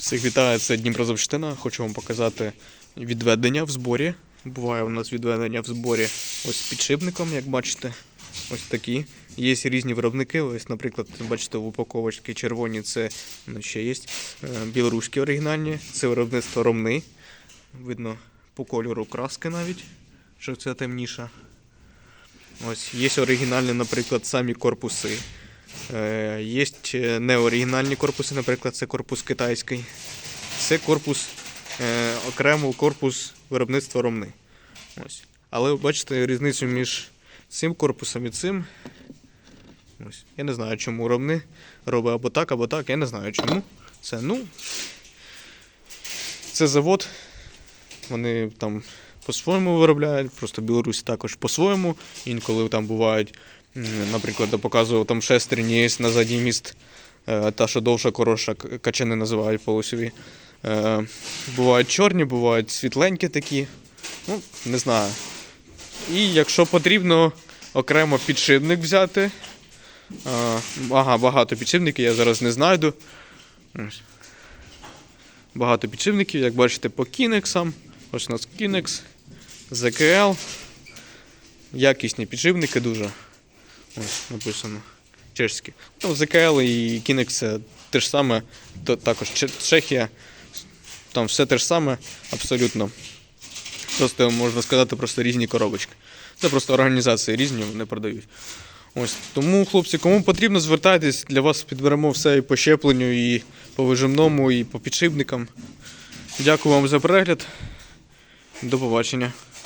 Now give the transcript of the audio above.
Всіх вітаю, це Дніпрозовщина. Хочу вам показати відведення в зборі. Буває у нас відведення в зборі ось з підшипником, як бачите. Ось такі. Є різні виробники. Ось, наприклад, бачите, в упаковочці червоні це ну, ще є. е, Білоруські оригінальні. Це виробництво Ромни. Видно по кольору краски навіть, що це темніша. Ось є оригінальні, наприклад, самі корпуси. Е, Є неоригінальні корпуси, наприклад, це корпус китайський. Це корпус, е, окремо корпус виробництва ромни. Ось. Але бачите різницю між цим корпусом і цим. Ось. Я не знаю, чому ромни робить або так, або так. Я не знаю чому. Це, ну. Це завод. Вони там по-своєму виробляють, просто Білорусь також по-своєму. Інколи там бувають, наприклад, я показував там шестерні є на задній міст, е, та що довша коротша, качани називають полосові. Е, Бувають чорні, бувають світленькі такі. Ну, не знаю. І якщо потрібно окремо підшипник взяти. е, Ага, багато підшипників, я зараз не знайду. Багато підшипників, як бачите, по Kinex. Ось у нас Kinex, ZKL. Якісні підшипники дуже. Ось написано. Чешські. Ну, ZKL і це те ж саме, то також Чехія. Там все те ж саме, абсолютно. Просто можна сказати, просто різні коробочки. Це просто організації різні, вони продають. Ось тому, хлопці, кому потрібно, звертайтесь, для вас підберемо все і по щепленню, і по вижимному, і по підшипникам. Дякую вам за перегляд. До побачення.